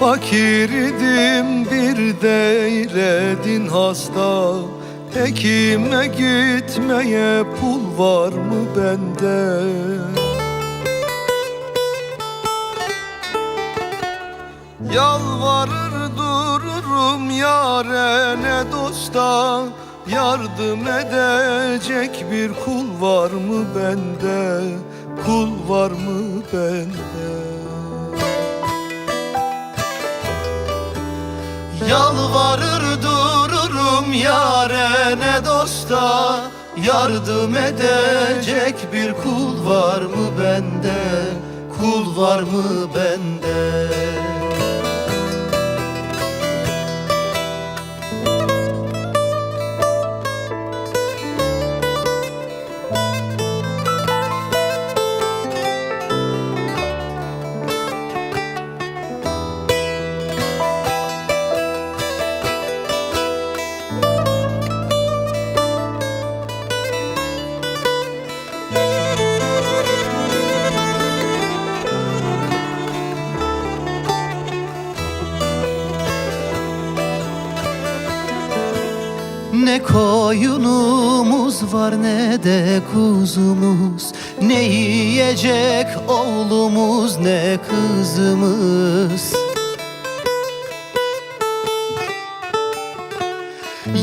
Fakir idim bir değiledin hasta. Hekime gitmeye pul var mı bende? Yalvarır dururum yare ne dosta. Yardım edecek bir kul var mı bende? Kul var mı bende Yalvarır dururum yare ne dosta. Yardım edecek bir kul var mı bende? Kul var mı bende Ne koyunumuz var ne de kuzumuz. Ne yiyecek oğlumuz ne kızımız.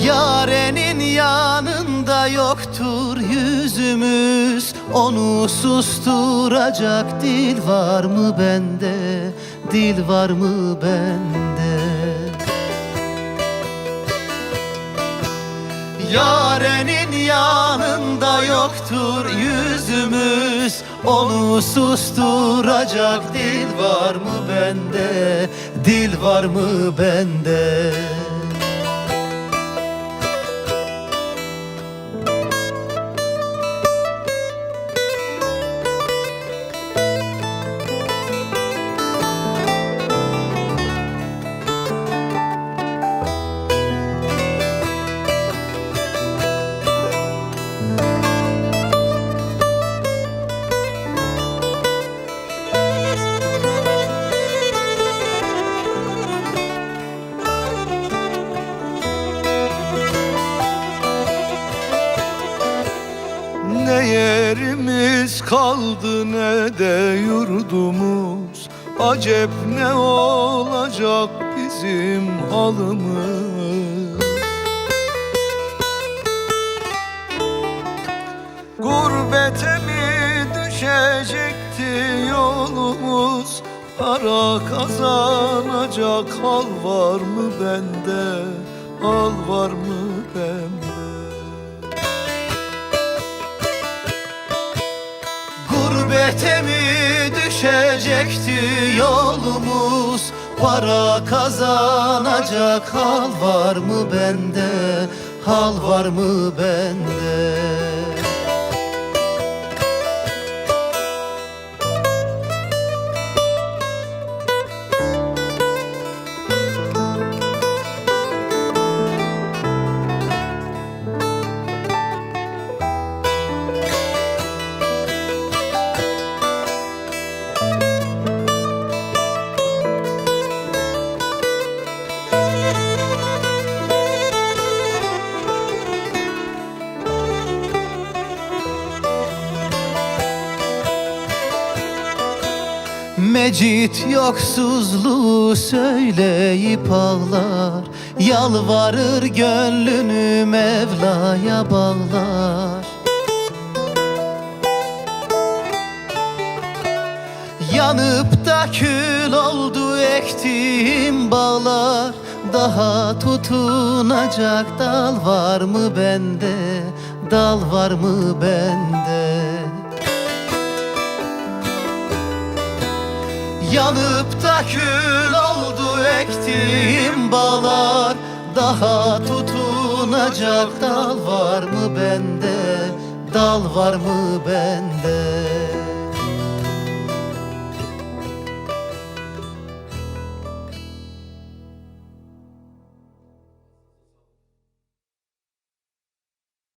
Yarenin yanında yoktur yüzümüz. Onu susturacak dil var mı bende? Dil var mı bende Yarenin yanında yoktur yüzümüz. Onu susturacak dil var mı bende? Dil var mı bende kaldı ne de yurdumuz. Acep ne olacak bizim halımız? Gurbete mi düşecekti yolumuz? Para kazanacak hal var mı bende? Hal var mı bende Gurbete mi düşecekti yolumuz? Para kazanacak hal var mı bende? Hal var mı bende Mecit yoksuzluğu söyleyip ağlar. Yalvarır gönlünü Mevla'ya bağlar. Yanıp da kül oldu ektiğim bağlar. Daha tutunacak dal var mı bende? Dal var mı bende Yanıp da kül oldu ektiğim bağlar. Daha tutunacak dal var mı bende? Dal var mı bende